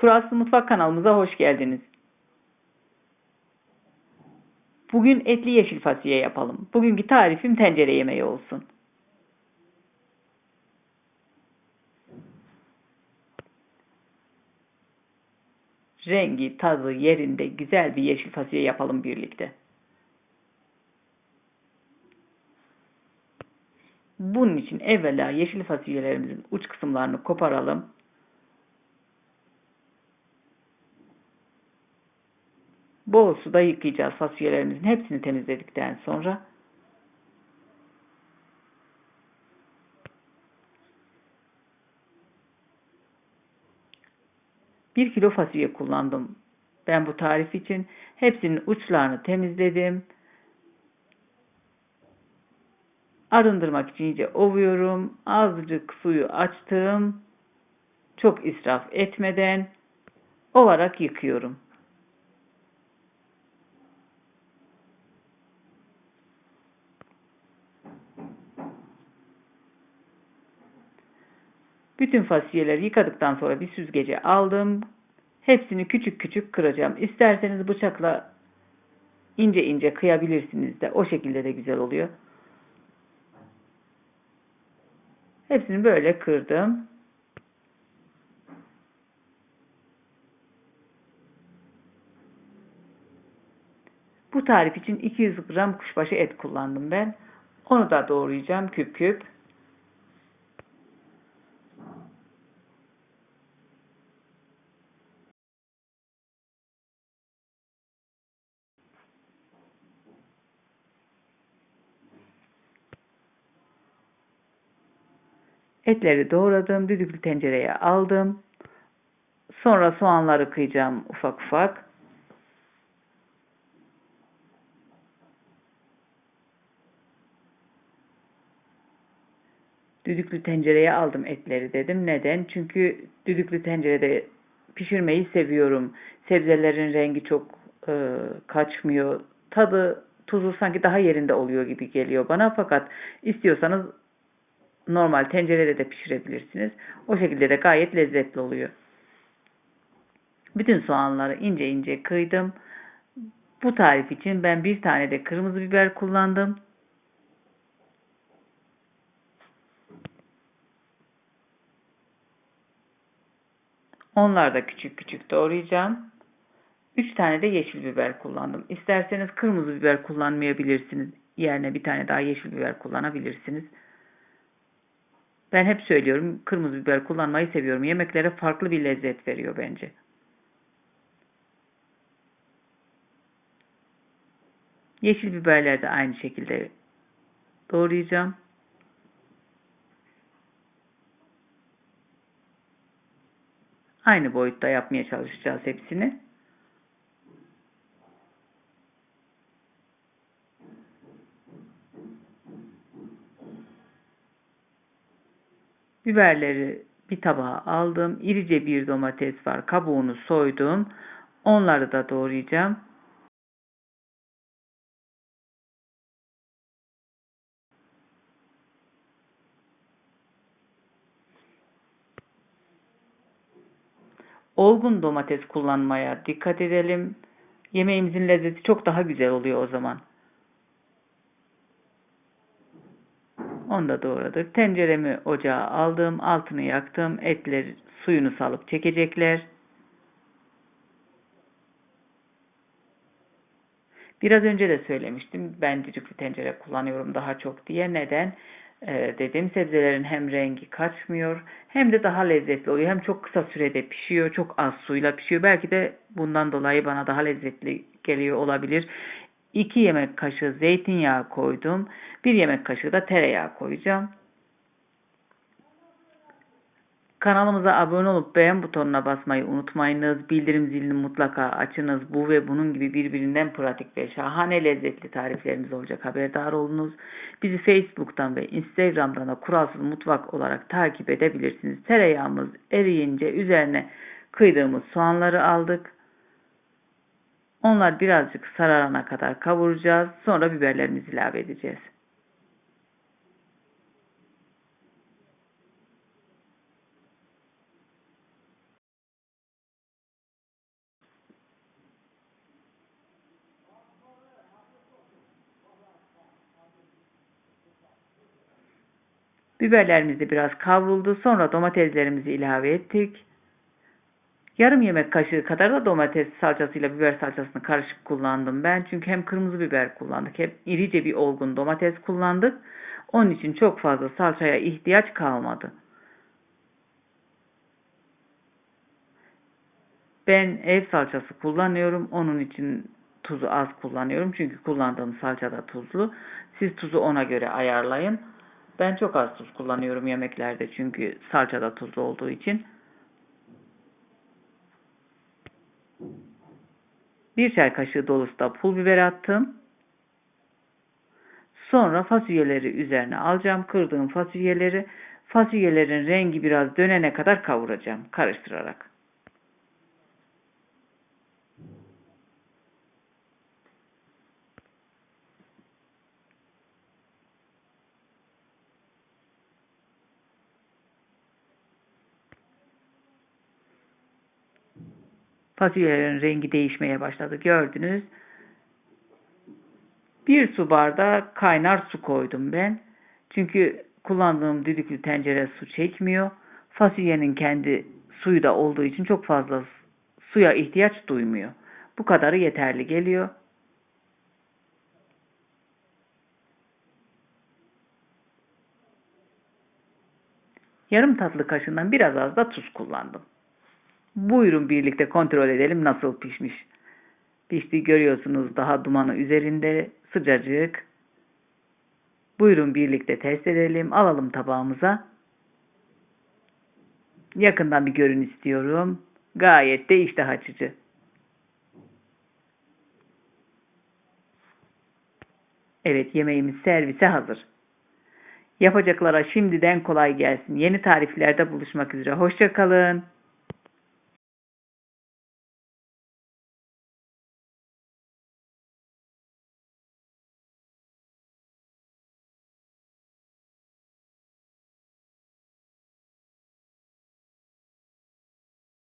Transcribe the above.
Kuralsız Mutfak kanalımıza hoş geldiniz. Bugün etli yeşil fasulye yapalım. Bugünkü tarifim tencere yemeği olsun. Rengi, tadı yerinde güzel bir yeşil fasulye yapalım birlikte. Bunun için evvela yeşil fasulyelerimizin uç kısımlarını koparalım. Bol suda yıkayacağız fasulyelerimizin hepsini temizledikten sonra. Bir kilo fasulye kullandım. Ben bu tarif için hepsinin uçlarını temizledim. Arındırmak için iyice ovuyorum. Azıcık suyu açtım. Çok israf etmeden ovarak yıkıyorum. Bütün fasulyeleri yıkadıktan sonra bir süzgece aldım. Hepsini küçük küçük kıracağım. İsterseniz bıçakla ince ince kıyabilirsiniz de. O şekilde de güzel oluyor. Hepsini böyle kırdım. Bu tarif için 200 gram kuşbaşı et kullandım ben. Onu da doğrayacağım küp küp. Etleri doğradım, düdüklü tencereye aldım. Sonra soğanları kıyacağım ufak ufak. Düdüklü tencereye aldım etleri dedim. Neden? Çünkü düdüklü tencerede pişirmeyi seviyorum. Sebzelerin rengi çok e, kaçmıyor. Tadı, tuzu sanki daha yerinde oluyor gibi geliyor bana. Fakat istiyorsanız normal tencerede de pişirebilirsiniz. O şekilde de gayet lezzetli oluyor. Bütün soğanları ince ince kıydım. Bu tarif için ben bir tane de kırmızı biber kullandım. Onları da küçük küçük doğrayacağım. 3 tane de yeşil biber kullandım. İsterseniz kırmızı biber kullanmayabilirsiniz. Yerine bir tane daha yeşil biber kullanabilirsiniz. Ben hep söylüyorum kırmızı biber kullanmayı seviyorum. Yemeklere farklı bir lezzet veriyor bence. Yeşil biberler de aynı şekilde doğrayacağım. Aynı boyutta yapmaya çalışacağız hepsini. Biberleri bir tabağa aldım. İrice bir domates var. Kabuğunu soydum. Onları da doğrayacağım. Olgun domates kullanmaya dikkat edelim. Yemeğimizin lezzeti çok daha güzel oluyor o zaman. Onu da doğradık. Tenceremi ocağa aldım. Altını yaktım. Etler suyunu salıp çekecekler. Biraz önce de söylemiştim. Ben düdüklü tencere kullanıyorum daha çok diye. Neden? Ee, dedim sebzelerin hem rengi kaçmıyor hem de daha lezzetli oluyor. Hem çok kısa sürede pişiyor. Çok az suyla pişiyor. Belki de bundan dolayı bana daha lezzetli geliyor olabilir. 2 yemek kaşığı zeytinyağı koydum. 1 yemek kaşığı da tereyağı koyacağım. Kanalımıza abone olup beğen butonuna basmayı unutmayınız. Bildirim zilini mutlaka açınız. Bu ve bunun gibi birbirinden pratik ve şahane lezzetli tariflerimiz olacak. Haberdar olunuz. Bizi Facebook'tan ve Instagram'dan da kuralsız mutfak olarak takip edebilirsiniz. Tereyağımız eriyince üzerine kıydığımız soğanları aldık. Onlar birazcık sararana kadar kavuracağız. Sonra biberlerimizi ilave edeceğiz. Biberlerimiz de biraz kavruldu. Sonra domateslerimizi ilave ettik. Yarım yemek kaşığı kadar da domates salçasıyla biber salçasını karışık kullandım ben. Çünkü hem kırmızı biber kullandık hem irice bir olgun domates kullandık. Onun için çok fazla salçaya ihtiyaç kalmadı. Ben ev salçası kullanıyorum. Onun için tuzu az kullanıyorum. Çünkü kullandığım salça da tuzlu. Siz tuzu ona göre ayarlayın. Ben çok az tuz kullanıyorum yemeklerde çünkü salça da tuzlu olduğu için. Bir çay kaşığı dolusu da pul biber attım. Sonra fasulyeleri üzerine alacağım. Kırdığım fasulyeleri fasulyelerin rengi biraz dönene kadar kavuracağım karıştırarak. Fasulyelerin rengi değişmeye başladı. Gördünüz. Bir su bardağı kaynar su koydum ben. Çünkü kullandığım düdüklü tencere su çekmiyor. Fasulyenin kendi suyu da olduğu için çok fazla suya ihtiyaç duymuyor. Bu kadarı yeterli geliyor. Yarım tatlı kaşığından biraz az da tuz kullandım. Buyurun birlikte kontrol edelim nasıl pişmiş. Pişti görüyorsunuz daha dumanı üzerinde sıcacık. Buyurun birlikte test edelim. Alalım tabağımıza. Yakından bir görün istiyorum. Gayet de iştah açıcı. Evet yemeğimiz servise hazır. Yapacaklara şimdiden kolay gelsin. Yeni tariflerde buluşmak üzere. Hoşçakalın.